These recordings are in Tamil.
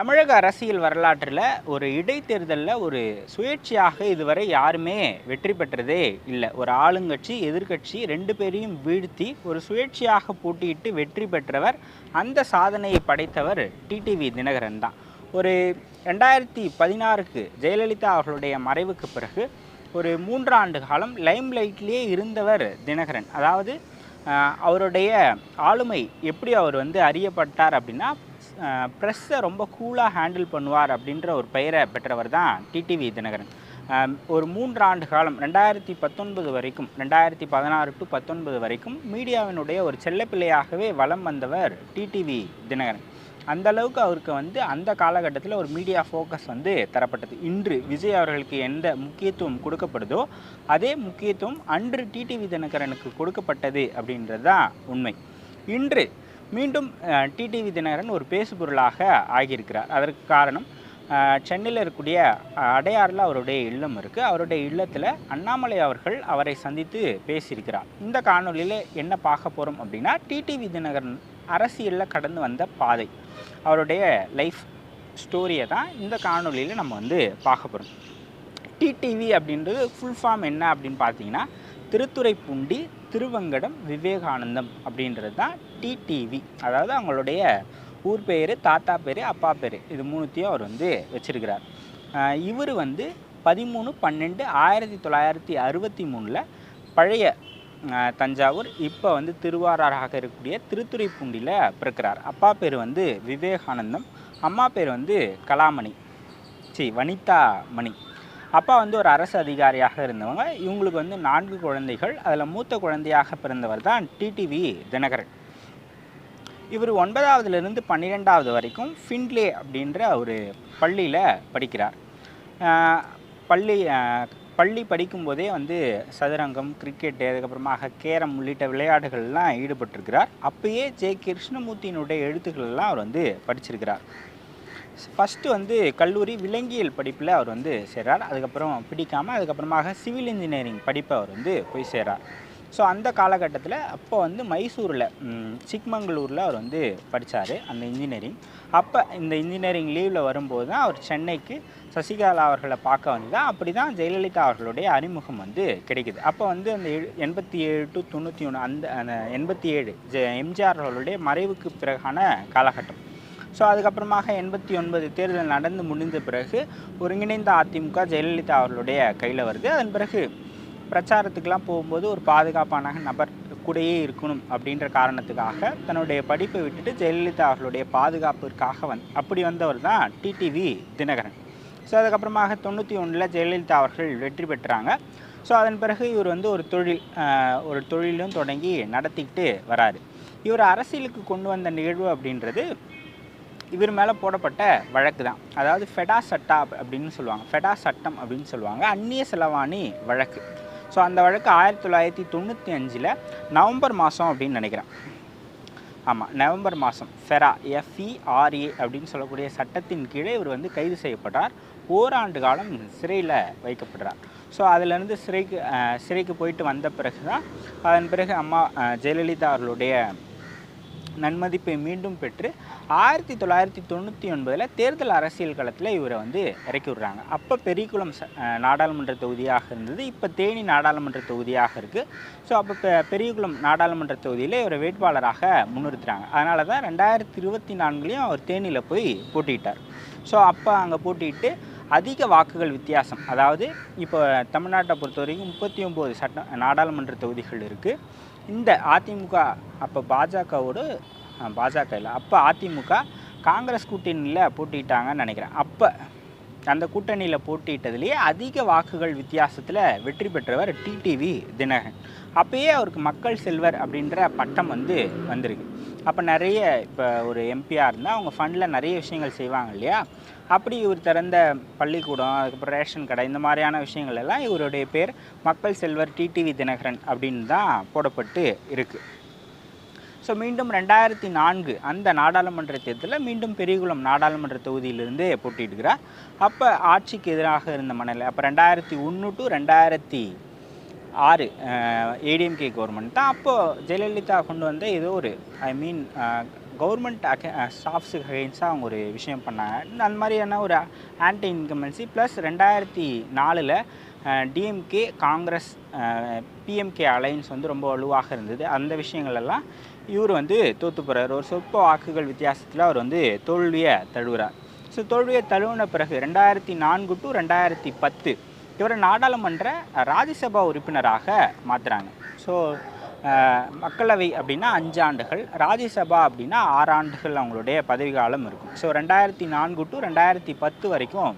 தமிழக அரசியல் வரலாற்றில் ஒரு இடைத்தேர்தலில் ஒரு சுயேட்சையாக இதுவரை யாருமே வெற்றி பெற்றதே இல்லை. ஒரு ஆளுங்கட்சி எதிர்கட்சி ரெண்டு பேரையும் வீழ்த்தி ஒரு சுயேட்சையாக போட்டியிட்டு வெற்றி பெற்றவர் அந்த சாதனையை படைத்தவர் டிடிவி தினகரன் தான். ஒரு ரெண்டாயிரத்தி பதினாறுக்கு ஜெயலலிதா அவர்களுடைய மறைவுக்கு பிறகு ஒரு மூன்றாண்டு காலம் லைம் லைட்லேயே இருந்தவர் தினகரன். அதாவது அவருடைய ஆளுமை எப்படி அவர் வந்து அறியப்பட்டார் அப்படின்னா ப்ரெஸ்ஸை ரொம்ப கூலாக ஹேண்டில் பண்ணுவார் அப்படின்ற ஒரு பெயரை பெற்றவர் தான் டிடிவி தினகரன். ஒரு மூன்று ஆண்டு காலம் ரெண்டாயிரத்தி பத்தொன்பது வரைக்கும் ரெண்டாயிரத்தி பதினாறு டு பத்தொன்பது வரைக்கும் மீடியாவினுடைய ஒரு செல்லப்பிள்ளையாகவே வலம் வந்தவர் டிடிவி தினகரன். அந்த அளவுக்கு அவருக்கு வந்து அந்த காலகட்டத்தில் ஒரு மீடியா ஃபோக்கஸ் வந்து தரப்பட்டது. இன்று விஜய் அவர்களுக்கு எந்த முக்கியத்துவம் கொடுக்கப்படுதோ அதே முக்கியத்துவம் அன்று டிடிவி தினகரனுக்கு கொடுக்கப்பட்டது அப்படின்றது தான் உண்மை. இன்று மீண்டும் டிடிவி தினகரன் ஒரு பேசுபொருளாக ஆகியிருக்கிறார். அதற்கு காரணம் சென்னையில் இருக்கக்கூடிய அடையாறில் அவருடைய இல்லம் இருக்குது அவருடைய இல்லத்தில் அண்ணாமலை அவர்கள் அவரை சந்தித்து பேசியிருக்கிறார். இந்த காணொளியில் என்ன பார்க்க போகிறோம் அப்படின்னா டிடிவி தினகரன் அரசியலில் கடந்து வந்த பாதை. அவருடைய லைஃப் ஸ்டோரியை தான் இந்த காணொளியில் நம்ம வந்து பார்க்க போகிறோம் டிடிவி அப்படின்றது ஃபுல் ஃபார்ம் என்ன அப்படின்னு பார்த்தீங்கன்னா திருத்துறைப்பூண்டி திருவங்கடம் விவேகானந்தம் அப்படின்றது தான் டிடிவி அதாவது அவங்களுடைய ஊர் பேர் தாத்தா பேர் அப்பா பேர். இது மூணுத்தையும் அவர் வந்து வச்சுருக்கிறார். இவர் வந்து பதிமூணு பன்னெண்டு ஆயிரத்தி தொள்ளாயிரத்தி அறுபத்தி மூணில் பழைய தஞ்சாவூர் இப்போ வந்து திருவாரூராக இருக்கக்கூடிய திருத்துறைப்பூண்டியில் பிறக்கிறார். அப்பா பேர் வந்து விவேகானந்தம் அம்மா பேர் வந்து கலாமணி. சி வனிதா மணி அப்பா வந்து ஒரு அரசு அதிகாரியாக இருந்தவங்க. இவங்களுக்கு வந்து நான்கு குழந்தைகள். அதில் மூத்த குழந்தையாக பிறந்தவர் தான் டிடிவி தினகரன். இவர் ஒன்பதாவதுலேருந்து பன்னிரெண்டாவது வரைக்கும் ஃபின்லே அப்படின்ற ஒரு பள்ளியில் படிக்கிறார். பள்ளி பள்ளி படிக்கும்போதே வந்து சதுரங்கம் கிரிக்கெட்டு அதுக்கப்புறமாக கேரம் உள்ளிட்ட விளையாட்டுகள்லாம் ஈடுபட்டிருக்கிறார். அப்பயே ஜே கிருஷ்ணமூர்த்தியினுடைய எழுத்துக்கள் அவர் வந்து படிச்சிருக்கிறார். ஃபஸ்ட்டு வந்து கல்லூரி விலங்கியல் படிப்பில் அவர் வந்து சேர்றார். அதுக்கப்புறம் பிடிக்காமல் அதுக்கப்புறமாக சிவில் இன்ஜினியரிங் படிப்பை அவர் வந்து போய் சேர்றார். ஸோ அந்த காலகட்டத்தில் அப்போ வந்து மைசூரில் சிக்மங்களூரில் அவர் வந்து படித்தார் அந்த இன்ஜினியரிங் அப்போ இந்த இன்ஜினியரிங் லீவில் வரும்போது தான் அவர் சென்னைக்கு சசிகலா அவர்களை பார்க்க வந்து தான் அப்படி தான் ஜெயலலிதா அவர்களுடைய அறிமுகம் வந்து கிடைக்குது. அப்போ வந்து அந்த எழு- எண்பத்தி ஏழு டு தொண்ணூற்றி ஒன்று அந்த அந்த எண்பத்தி ஏழு ஜெ எம்ஜிஆர் அவர்களுடைய மறைவுக்கு பிறகான காலகட்டம். ஸோ அதுக்கப்புறமாக எண்பத்தி ஒன்பது தேர்தல் நடந்து முடிந்த பிறகு ஒருங்கிணைந்த அதிமுக ஜெயலலிதா அவர்களுடைய கையில் வருது. அதன் பிறகு பிரச்சாரத்துக்கெலாம் போகும்போது ஒரு பாதுகாப்பான நபர் கூடயே இருக்கணும் அப்படின்ற காரணத்துக்காக தன்னுடைய படிப்பை விட்டுட்டு ஜெயலலிதா அவர்களுடைய பாதுகாப்பிற்காக வந் அப்படி வந்தவர் தான் டிடிவி தினகரன். ஸோ அதுக்கப்புறமாக தொண்ணூற்றி ஒன்றில் ஜெயலலிதா அவர்கள் வெற்றி பெற்றாங்க. ஸோ அதன் பிறகு இவர் வந்து ஒரு தொழில் ஒரு தொழிலும் தொடங்கி நடத்திக்கிட்டு வராரு. இவர் அரசியலுக்கு கொண்டு வந்த நிகழ்வு அப்படின்றது இவர் மேலே போடப்பட்ட வழக்கு தான். அதாவது ஃபெடா சட்டா அப்படின்னு சொல்லுவாங்க. ஃபெடா சட்டம் அப்படின்னு சொல்லுவாங்க. அந்நிய செலவாணி வழக்கு. ஸோ அந்த வழக்கு ஆயிரத்தி தொள்ளாயிரத்தி தொண்ணூற்றி அஞ்சில் நவம்பர் மாதம் அப்படின்னு நினைக்கிறேன். ஆமாம் நவம்பர் மாதம் ஃபெரா எஃப்இஆர்ஏ அப்படின்னு சொல்லக்கூடிய சட்டத்தின் கீழே இவர் வந்து கைது செய்யப்பட்டார். ஓராண்டு காலம் சிறையில் வைக்கப்படுறார் ஸோ அதிலிருந்து சிறைக்கு சிறைக்கு போயிட்டு வந்த பிறகு தான் அதன் பிறகு அம்மா ஜெயலலிதா அவர்களுடைய நன்மதிப்பை மீண்டும் பெற்று ஆயிரத்தி தொள்ளாயிரத்தி தொண்ணூற்றி ஒன்பதில் தேர்தல் அரசியல் களத்தில் இவரை வந்து இறக்கி விடுறாங்க. அப்போ பெரியகுளம் ச- நாடாளுமன்ற தொகுதியாக இருந்தது. இப்போ தேனி நாடாளுமன்ற தொகுதியாக இருக்குது ஸோ அப்போ பெரியகுளம் நாடாளுமன்ற தொகுதியில் இவரை வேட்பாளராக முன்னிறுத்துறாங்க. அதனால தான் ரெண்டாயிரத்தி இருபத்தி நான்குலேயும் அவர் தேனியில் போய் போட்டியிட்டார். ஸோ அப்போ அங்கே போட்டிட்டு அதிக வாக்குகள் வித்தியாசம். அதாவது இப்போ தமிழ்நாட்டை பொறுத்த வரைக்கும் முப்பத்தி ஒம்பது சட்ட நாடாளுமன்ற தொகுதிகள் இருக்குது இந்த அதிமுக அப்போ பாஜகவோடு பாஜக இல்லை அப்போ அதிமுக காங்கிரஸ் கூட்டணியில் போட்டிட்டாங்கன்னு நினைக்கிறேன். அப்போ அந்த கூட்டணியில் போட்டியிட்டதுலேயே அதிக வாக்குகள் வித்தியாசத்தில் வெற்றி பெற்றவர் டிடிவி தினகரன். அப்பயே அவருக்கு மக்கள் செல்வர் அப்படின்ற பட்டம் வந்து வந்திருக்கு. அப்போ நிறைய இப்போ ஒரு எம்பியாக இருந்தால் அவங்க ஃபண்டில் நிறைய விஷயங்கள் செய்வாங்க இல்லையா? அப்படி இவர் திறந்த பள்ளிக்கூடம் அதுக்கப்புறம் ரேஷன் கடை இந்த மாதிரியான விஷயங்கள் எல்லாம் இவருடைய பேர் மக்கள் செல்வர் டிடிவி தினகரன் அப்படின்னு தான் போடப்பட்டு இருக்குது ஸோ மீண்டும் ரெண்டாயிரத்தி நான்கு அந்த நாடாளுமன்ற தேர்தலில் மீண்டும் பெரியகுளம் நாடாளுமன்ற தொகுதியிலிருந்து போட்டியிடுகிறார். அப்போ ஆட்சிக்கு எதிராக இருந்த மணல் அப்போ ரெண்டாயிரத்தி ஒன்று டு ரெண்டாயிரத்தி ஆறு ஏடிஎம்கே கவர்மெண்ட் தான். அப்போது ஜெயலலிதா கொண்டு வந்த ஏதோ ஒரு ஐ மீன் கவர்மெண்ட் அகே ஸ்டாஃப்ஸுக்கு அகெயின்ஸ்டாக அவங்க ஒரு விஷயம் பண்ணாங்க. அந்த மாதிரியான ஒரு ஆன்டி இன்கம்பன்சி ப்ளஸ் ரெண்டாயிரத்தி நாலில் டிஎம்கே காங்கிரஸ் பிஎம்கே அலைன்ஸ் வந்து ரொம்ப வலுவாக இருந்தது. அந்த விஷயங்களெல்லாம் இவர் வந்து தோற்று போகிறார் ஒரு சொற்ப வாக்குகள் வித்தியாசத்தில் அவர் வந்து தோல்வியை தழுவுறார். ஸோ தோல்வியை தழுவின பிறகு ரெண்டாயிரத்தி நான்கு டு ரெண்டாயிரத்தி பத்து இவரை நாடாளுமன்ற ராஜ்யசபா உறுப்பினராக மாற்றுறாங்க ஸோ மக்களவை அப்படின்னா அஞ்சு ஆண்டுகள் ராஜ்யசபா அப்படின்னா ஆறு ஆண்டுகள் அவங்களுடைய பதவிக்காலம் இருக்கும். ஸோ ரெண்டாயிரத்தி நான்கு டு ரெண்டாயிரத்தி பத்து வரைக்கும்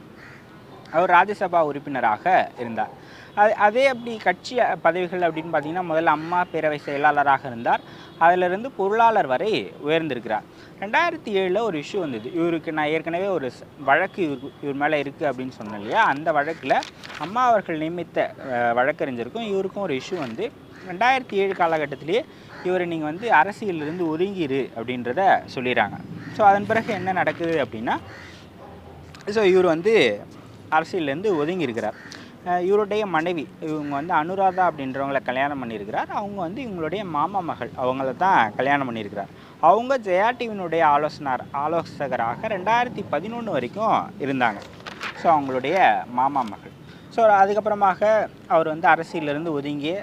அவர் ராஜ்யசபா உறுப்பினராக இருந்தார். அது அதே அப்படி கட்சி பதவிகள் அப்படின்னு பார்த்தீங்கன்னா முதல்ல அம்மா பேரவை செயலாளராக இருந்தார். அதிலிருந்து பொருளாளர் வரை உயர்ந்திருக்கிறார். ரெண்டாயிரத்தி ஏழில் ஒரு இஷ்யூ வந்தது. இவருக்கு நான் ஏற்கனவே ஒரு வழக்கு இவர் இவர் மேலே இருக்குது அப்படின்னு சொன்னேன் இல்லையா? அந்த வழக்கில் அம்மா அவர்கள் நியமித்த வழக்கறிஞருக்கும் இவருக்கும் ஒரு இஷ்யூ வந்து ரெண்டாயிரத்தி ஏழு காலகட்டத்திலேயே இவரை நீங்கள் வந்து அரசியலிருந்து ஒதுங்கிரு அப்படின்றத சொல்லிடுறாங்க ஸோ அதன் பிறகு என்ன நடக்குது அப்படின்னா ஸோ இவர் வந்து அரசியல்லேருந்து ஒதுங்கி இருக்கிறார் இவருடைய மனைவி இவங்க வந்து அனுராதா அப்படின்றவங்கள கல்யாணம் பண்ணியிருக்கிறார். அவங்க வந்து இவங்களுடைய மாமா மகள் அவங்கள தான் கல்யாணம் பண்ணியிருக்கிறார். அவங்க ஜெயா டிவினுடைய ஆலோசனர் ஆலோசகராக ரெண்டாயிரத்தி பதினொன்று வரைக்கும் இருந்தாங்க. ஸோ அவங்களுடைய மாமா மகள். ஸோ அதுக்கப்புறமாக அவர் வந்து அரசியலிருந்து ஒதுங்கி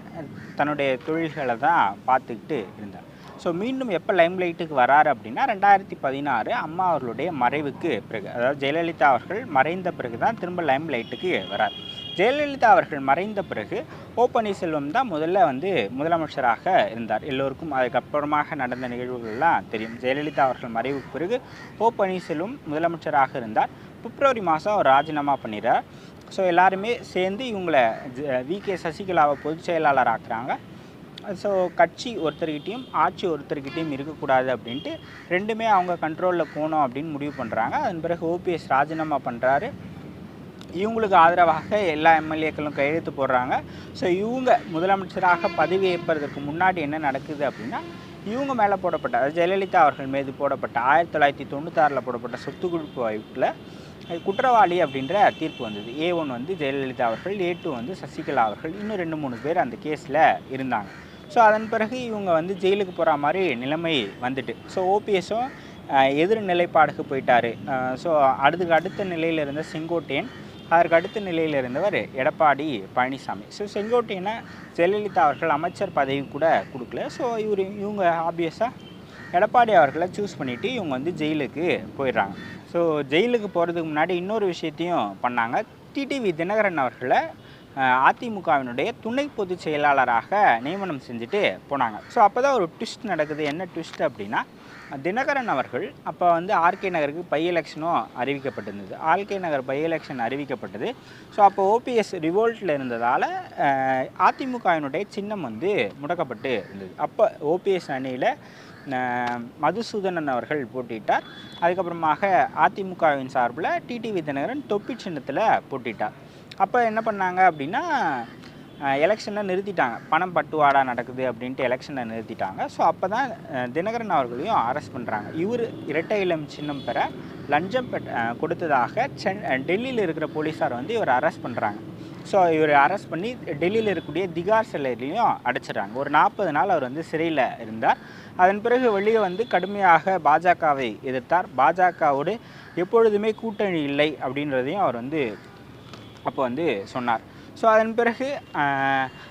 தன்னுடைய தொழில்களை தான் பார்த்துக்கிட்டு இருந்தார். ஸோ மீண்டும் எப்போ லைம்லைட்டுக்கு வராரு அப்படின்னா ரெண்டாயிரத்தி பதினாறு அம்மா அவர்களுடைய மறைவுக்கு பிறகு அதாவது ஜெயலலிதா அவர்கள் மறைந்த பிறகு தான் திரும்ப லைம்லைட்டுக்கு வரார். ஜெயலலிதா அவர்கள் மறைந்த பிறகு ஓ பன்னீர்செல்வம் தான் முதல்ல வந்து முதலமைச்சராக இருந்தார். எல்லோருக்கும் அதுக்கப்புறமாக நடந்த நிகழ்வுகள்லாம் தெரியும். ஜெயலலிதா அவர்கள் மறைவுக்கு பிறகு ஓ பன்னீர்செல்வம் முதலமைச்சராக இருந்தார். பிப்ரவரி மாதம் அவர் ராஜினாமா பண்ணிடுறார். ஸோ எல்லாருமே சேர்ந்து இவங்களை வி. கே. சசிகலாவை பொதுச் செயலாளர் ஆக்குறாங்க. ஸோ கட்சி ஒருத்தர்கிட்டையும் ஆட்சி ஒருத்தர்கிட்டையும் இருக்கக்கூடாது அப்படின்ட்டு ரெண்டுமே அவங்க கண்ட்ரோலில் போகணும் அப்படின்னு முடிவு பண்ணுறாங்க அதன் பிறகு ஓபிஎஸ் ராஜினாமா பண்ணுறாரு இவங்களுக்கு ஆதரவாக எல்லா எம்எல்ஏக்களும் கையெழுத்து போடுறாங்க. ஸோ இவங்க முதலமைச்சராக பதவி ஏற்பதற்கு முன்னாடி என்ன நடக்குது அப்படின்னா இவங்க மேலே போடப்பட்ட ஜெயலலிதா அவர்கள் மீது போடப்பட்ட ஆயிரத்தி தொள்ளாயிரத்தி தொண்ணூத்தாறில் போடப்பட்ட சொத்து குவிப்பு வழக்கில் குற்றவாளி அப்படின்ற தீர்ப்பு வந்தது. ஏ ஒன் வந்து ஜெயலலிதா அவர்கள் ஏ டூ வந்து சசிகலா அவர்கள் இன்னும் ரெண்டு மூணு பேர் அந்த கேஸில் இருந்தாங்க. ஸோ அதன் பிறகு இவங்க வந்து ஜெயிலுக்கு போகிற மாதிரி நிலைமை வந்துட்டு. ஸோ ஓபிஎஸும் எதிர் நிலைப்பாடுக்கு போயிட்டாரு. ஸோ அடுத்து அடுத்த நிலையில் இருந்த செங்கோட்டையன் அதற்கு அடுத்த நிலையில் இருந்தவர் எடப்பாடி பழனிசாமி. ஸோ செங்கோட்டையனை ஜெயலலிதா அவர்கள் அமைச்சர் பதவி கூட கொடுக்கல. ஸோ இவர் இவங்க ஆப்வியஸாக எடப்பாடி அவர்களை சூஸ் பண்ணிவிட்டு இவங்க வந்து ஜெயிலுக்கு போயிடுறாங்க. ஸோ ஜெயிலுக்கு போகிறதுக்கு முன்னாடி இன்னொரு விஷயத்தையும் பண்ணாங்க. டிடிவி தினகரன் அவர்களை அதிமுகவினுடைய துணை பொதுச் செயலாளராக நியமனம் செஞ்சுட்டு போனாங்க. ஸோ அப்போ தான் ஒரு ட்விஸ்ட் நடக்குது. என்ன ட்விஸ்ட் அப்படின்னா தினகரன் அவர்கள் அப்போ வந்து ஆர்கே நகருக்கு பை எலெக்ஷனும் அறிவிக்கப்பட்டிருந்தது. ஆர்கே நகர் பை எலெக்ஷன் அறிவிக்கப்பட்டது. ஸோ அப்போ ஓபிஎஸ் ரிவோல்ட்டில் இருந்ததால் அதிமுகவினுடைய சின்னம் வந்து முடக்கப்பட்டு இருந்தது. அப்போ ஓபிஎஸ் அணியில் மதுசூதனன் அவர்கள் போட்டியிட்டார் அதுக்கப்புறமாக அதிமுகவின் சார்பில் டிடிவி தினகரன் தொப்பி சின்னத்தில் போட்டிட்டார். அப்போ என்ன பண்ணாங்க அப்படின்னா எலெக்ஷனை நிறுத்திட்டாங்க. பணம் பட்டுவாடா நடக்குது அப்படின்ட்டு எலெக்ஷனை நிறுத்திட்டாங்க. ஸோ அப்போ தான் தினகரன் அவர்களையும் அரெஸ்ட் பண்ணுறாங்க இவர் இரட்டை இளம் சின்னம் பெற லஞ்சம் கொடுத்ததாக சென் டெல்லியில் இருக்கிற போலீஸார் வந்து இவர் அரெஸ்ட் பண்ணுறாங்க ஸோ இவர் அரெஸ்ட் பண்ணி டெல்லியில் இருக்கக்கூடிய திகார் சிலையிலையும் அடைச்சிடுறாங்க. ஒரு நாற்பது நாள் அவர் வந்து சிறையில் இருந்தார். அதன் பிறகு வெளியே வந்து கடுமையாக பாஜகவை எதிர்த்தார். பாஜகவோடு எப்பொழுதுமே கூட்டணி இல்லை அப்படின்றதையும் அவர் வந்து அப்போ வந்து சொன்னார். ஸோ அதன் பிறகு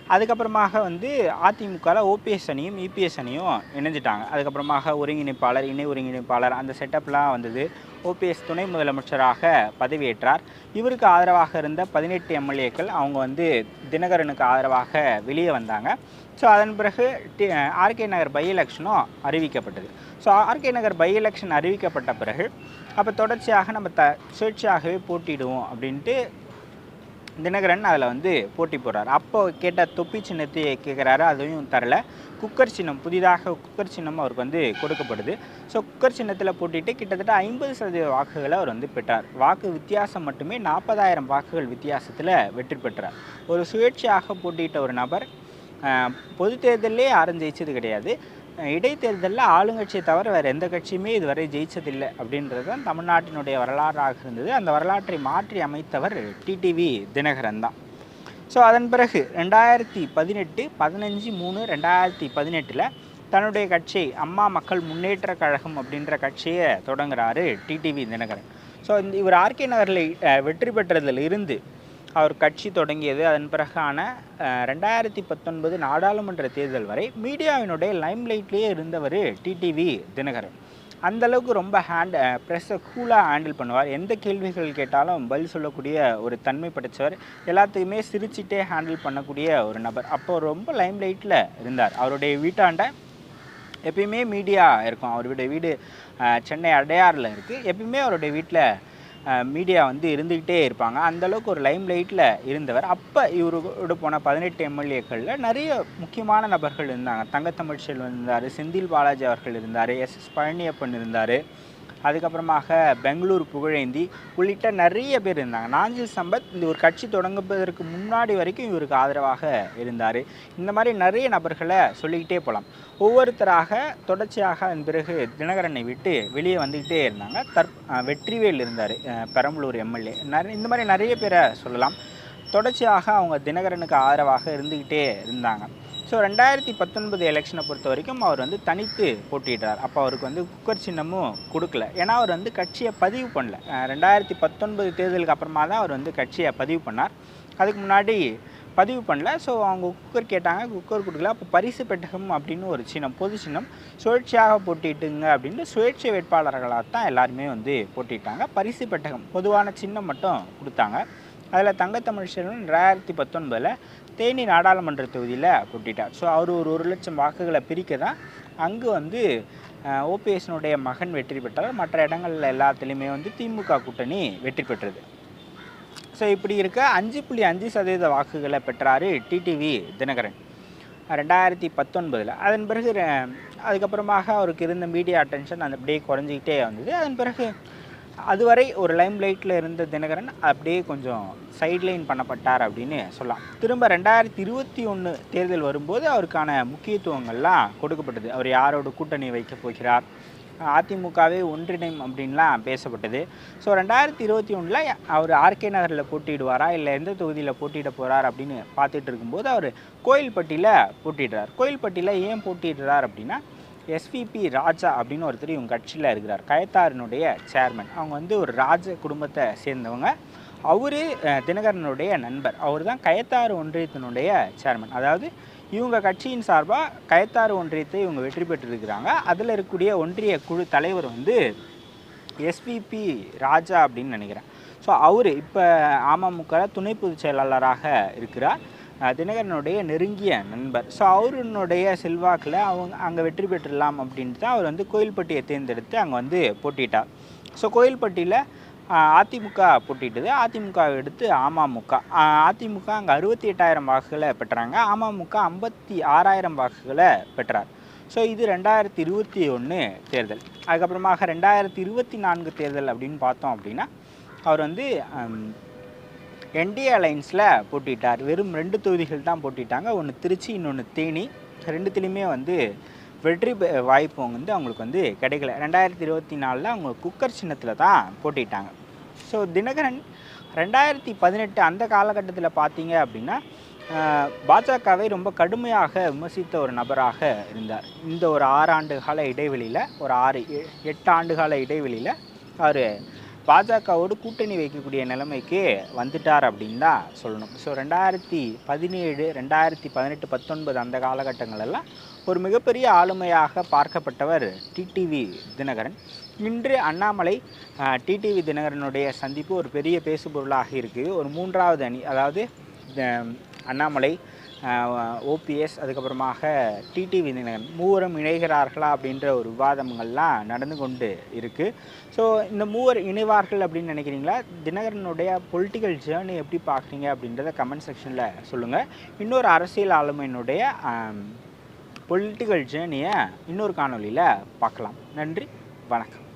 அதுக்கப்புறமாக வந்து அதிமுகவில் ஓபிஎஸ் அணியும் இபிஎஸ் அணியும் இணைஞ்சிட்டாங்க. அதுக்கப்புறமாக ஒருங்கிணைப்பாளர் இணை ஒருங்கிணைப்பாளர் அந்த செட்டப்லாம் வந்தது. ஓபிஎஸ் துணை முதலமைச்சராக பதவியேற்றார். இவருக்கு ஆதரவாக இருந்த பதினெட்டு எம்எல்ஏக்கள் அவங்க வந்து தினகரனுக்கு ஆதரவாக வெளியே வந்தாங்க. ஸோ அதன் பிறகு டி- ஆர்கே நகர் பை எலெக்ஷனும் அறிவிக்கப்பட்டது so RK Nagar by election அறிவிக்கப்பட்ட பிறகு அப்போ தொடர்ச்சியாக நம்ம த சுயேட்சையாகவே போட்டிடுவோம் அப்படின்ட்டு தினகரன் அதில் வந்து போட்டி போடுறார். அப்போ கேட்ட தொப்பி சின்னத்தை கேட்குறாரு அதையும் தரல. குக்கர் சின்னம் புதிதாக குக்கர் சின்னம் அவருக்கு வந்து கொடுக்கப்படுது. ஸோ குக்கர் சின்னத்தில் போட்டிட்டு கிட்டத்தட்ட ஐம்பது சதவீத வாக்குகளை அவர் வந்து பெற்றார். வாக்கு வித்தியாசம் மட்டுமே நாற்பதாயிரம் வாக்குகள் வித்தியாசத்தில் வெற்றி பெற்றார். ஒரு சுயேட்சையாக போட்டியிட்ட ஒரு நபர் பொது தேர்தலே யாரும் ஜெயிச்சது கிடையாது. இடைத்தேர்தலில் ஆளுங்கட்சியை தவிர வேறு எந்த கட்சியுமே இதுவரை ஜெயிச்சதில்லை அப்படின்றது தான் தமிழ்நாட்டினுடைய வரலாறாக இருந்தது. அந்த வரலாற்றை மாற்றி அமைத்தவர் டிடிவி தினகரன் தான். ஸோ அதன் பிறகு ரெண்டாயிரத்தி பதினெட்டு பதினஞ்சு மூணு ரெண்டாயிரத்தி பதினெட்டில் தன்னுடைய கட்சி அம்மா மக்கள் முன்னேற்ற கழகம் அப்படின்ற கட்சியை தொடங்குறாரு டிடிவி தினகரன். ஸோ இந்த இவர் ஆர்கே நகரில் வெற்றி பெற்றதில் இருந்து அவர் கட்சி தொடங்கியது அதன் பிறகான ரெண்டாயிரத்தி பத்தொன்பது நாடாளுமன்ற தேர்தல் வரை மீடியாவினுடைய லைம்லைட்லேயே இருந்தவர் டிடிவி தினகரன். அந்த அளவுக்கு ரொம்ப ஹேண்ட் ப்ரெஸ்ஸை கூலாக ஹேண்டில் பண்ணுவார். எந்த கேள்விகள் கேட்டாலும் பதில் சொல்லக்கூடிய ஒரு தன்மை படைத்தவர் எல்லாத்தையுமே சிரிச்சிட்டே ஹேண்டில் பண்ணக்கூடிய ஒரு நபர். அப்போ ரொம்ப லைம்லைட்டில் இருந்தார். அவருடைய வீட்டாண்ட எப்பயுமே மீடியா இருக்கும். அவருடைய வீடு சென்னை அடையாறில் இருக்குது எப்பயுமே அவருடைய வீட்டில் மீடியா வந்து இருந்துக்கிட்டே இருப்பாங்க. அந்தளவுக்கு ஒரு லைம் லைட்டில் இருந்தவர். அப்போ இவரோடு போன பதினெட்டு எம்எல்ஏக்களில் நிறைய முக்கியமான நபர்கள் இருந்தாங்க. தங்கத்தமிழ் செல்வன் இருந்தார் செந்தில் பாலாஜி அவர்கள் இருந்தார் எஸ் எஸ் பழனியப்பன் இருந்தார். அதுக்கப்புறமாக பெங்களூர் புகழேந்தி உள்ளிட்ட நிறைய பேர் இருந்தாங்க. நாஞ்சில் சம்பத் இந்த ஒரு கட்சி தொடங்குவதற்கு முன்னாடி வரைக்கும் இவருக்கு ஆதரவாக இருந்தார். இந்த மாதிரி நிறைய நபர்களை சொல்லிக்கிட்டே போகலாம் ஒவ்வொருத்தராக தொடர்ச்சியாக அதன் பிறகு தினகரனை விட்டு வெளியே வந்துக்கிட்டே இருந்தாங்க. தற் வெற்றிவேல் இருந்தார் பெரம்பலூர் எம்எல்ஏ. நிறைய இந்த மாதிரி நிறைய பேரை சொல்லலாம். தொடர்ச்சியாக அவங்க தினகரனுக்கு ஆதரவாக இருந்துக்கிட்டே இருந்தாங்க. ஸோ ரெண்டாயிரத்தி பத்தொன்பது எலெக்ஷனை பொறுத்த வரைக்கும் அவர் வந்து தனித்து போட்டியிட்டார் அப்போ அவருக்கு வந்து குக்கர் சின்னமும் கொடுக்கல. ஏன்னா அவர் வந்து கட்சியை பதிவு பண்ணல. ரெண்டாயிரத்தி பத்தொன்பது தேர்தலுக்கு அப்புறமா தான் அவர் வந்து கட்சியை பதிவு பண்ணார். அதுக்கு முன்னாடி பதிவு பண்ணல. ஸோ அவங்க குக்கர் கேட்டாங்க குக்கர் கொடுக்கல. அப்போ பரிசு பெட்டகம் அப்படின்னு ஒரு சின்னம் பொது சின்னம் சுழற்சியாக போட்டிட்டுங்க அப்படின்ட்டு சுயேட்சை வேட்பாளர்களாக தான் எல்லாருமே வந்து போட்டிட்டாங்க பரிசு பெட்டகம் பொதுவான சின்னம் மட்டும் கொடுத்தாங்க. அதில் தங்கத்தமிழ் செல்வன் ரெண்டாயிரத்தி பத்தொன்பதில் தேனி நாடாளுமன்ற தொகுதியில் போட்டிட்டார் ஸோ அவர் ஒரு ஒரு லட்சம் வாக்குகளை பிரிக்க தான் அங்கு வந்து ஓபிஎஸ்னுடைய மகன் வெற்றி பெற்றார். மற்ற இடங்கள்ல எல்லாத்துலேயுமே வந்து திமுக கூட்டணி வெற்றி பெற்றது. ஸோ இப்படி இருக்க அஞ்சு புள்ளி அஞ்சு சதவீத வாக்குகளை பெற்றார் டிடிவி தினகரன். ரெண்டாயிரத்தி பத்தொன்பதில். அதன் பிறகு அதுக்கப்புறமாக அவருக்கு இருந்த மீடியா அட்டென்ஷன் அந்த அப்படியே குறைஞ்சிக்கிட்டே வந்தது. அதன் பிறகு அதுவரை ஒரு லைம் லைட்டில் இருந்த தினகரன் அப்படியே கொஞ்சம் சைட்லைன் பண்ணப்பட்டார் அப்படின்னு சொல்லலாம். திரும்ப ரெண்டாயிரத்தி இருபத்தி ஒன்று தேர்தல் வரும்போது அவருக்கான முக்கியத்துவங்கள்லாம் கொடுக்கப்பட்டது. அவர் யாரோட கூட்டணி வைக்கப் போகிறார்? அதிமுகவே ஒன்றிணைம் அப்படின்லாம் பேசப்பட்டது. ஸோ ரெண்டாயிரத்தி இருபத்தி ஒன்றில் அவர் ஆர்கே நகரில் போட்டியிடுவாரா? இல்லை எந்த தொகுதியில் போட்டியிட போகிறார் அப்படின்னு பார்த்துட்டு இருக்கும்போது அவர் கோயில்பட்டியில் போட்டிடுறார் கோயில்பட்டியில் ஏன் போட்டியிடுறார் அப்படின்னா எஸ்விபி ராஜா அப்படின்னு ஒருத்தர் இவங்க கட்சியில் இருக்கிறார். கயத்தாரினுடைய சேர்மன் அவங்க வந்து ஒரு ராஜ குடும்பத்தை சேர்ந்தவங்க. அவர் தினகரனுடைய நண்பர். அவர் தான் கயத்தாறு ஒன்றியத்தினுடைய சேர்மன் அதாவது இவங்க கட்சியின் சார்பாக கயத்தாறு ஒன்றியத்தை இவங்க வெற்றி பெற்றிருக்கிறாங்க. அதில் இருக்கக்கூடிய ஒன்றிய குழு தலைவர் வந்து எஸ்விபி ராஜா அப்படின்னு நினைக்கிறேன். ஸோ அவர் இப்போ அமமுக துணை பொதுச் செயலாளராக இருக்கிறார். தினகரனுடைய நெருங்கிய நண்பர். ஸோ அவருனுடைய செல்வாக்கில் அவங்க அங்கே வெற்றி பெற்றலாம் அப்படின்ட்டு தான் அவர் வந்து கோயில்பட்டியை தேர்ந்தெடுத்து அங்கே வந்து போட்டிட்டார். ஸோ கோயில்பட்டியில் அதிமுக போட்டிட்டுது. அதிமுக எடுத்து அமமுக. அதிமுக அங்கே அறுபத்தி எட்டாயிரம் வாக்குகளை பெற்றாங்க. அமமுக ஐம்பத்தி ஆறாயிரம் வாக்குகளை பெற்றார். ஸோ இது ரெண்டாயிரத்தி இருபத்தி ஒன்று தேர்தல். அதுக்கப்புறமாக ரெண்டாயிரத்தி இருபத்தி நான்கு தேர்தல் அப்படின்னு பார்த்தோம் அப்படின்னா அவர் வந்து என்டிஏ அலைன்ஸில் போட்டிட்டார் வெறும் ரெண்டு தொகுதிகள் தான் போட்டிட்டாங்க ஒன்று திருச்சி இன்னொன்று தேனி. ரெண்டுத்துலேயுமே வந்து வெற்றி வாய்ப்பு வந்து அவங்களுக்கு வந்து கிடைக்கல. ரெண்டாயிரத்தி இருபத்தி நாலில் அவங்க குக்கர் சின்னத்தில் தான் போட்டிட்டாங்க ஸோ தினகரன் ரெண்டாயிரத்தி பதினெட்டு அந்த காலகட்டத்தில் பார்த்தீங்க அப்படின்னா பாஜகவை ரொம்ப கடுமையாக விமர்சித்த ஒரு நபராக இருந்தார். இந்த ஒரு ஆறாண்டு கால இடைவெளியில் ஒரு ஆறு எ- எட்டு ஆண்டு கால இடைவெளியில் அவர் பாஜகவோடு கூட்டணி வைக்கக்கூடிய நிலைமைக்கு வந்துட்டார் அப்படின்னு தான் சொல்லணும். ஸோ ரெண்டாயிரத்தி பதினேழு ரெண்டாயிரத்தி பதினெட்டு பத்தொன்பது அந்த காலகட்டங்களெல்லாம் ஒரு மிகப்பெரிய ஆளுமையாக பார்க்கப்பட்டவர் டிடிவி தினகரன். இன்று அண்ணாமலை டிடிவி தினகரனுடைய சந்திப்பு ஒரு பெரிய பேசுபொருளாக இருக்குது ஒரு மூன்றாவது அணி அதாவது அண்ணாமலை ஓபிஎஸ் அதுக்கப்புறமாக டிடிவி தினகரன் மூவரும் இணைகிறார்களா அப்படின்ற ஒரு விவாதங்கள்லாம் நடந்து கொண்டு இருக்குது ஸோ இந்த மூவர் இணைவார்கள் அப்படின்னு நினைக்கிறீங்களா? தினகரனுடைய பொலிட்டிக்கல் ஜேர்னி எப்படி பார்க்குறீங்க அப்படின்றத கமெண்ட் செக்ஷனில் சொல்லுங்கள் இன்னொரு அரசியல் ஆளுமையினுடைய பொலிட்டிக்கல் ஜேர்னியை இன்னொரு காணொளியில் பார்க்கலாம். நன்றி வணக்கம்.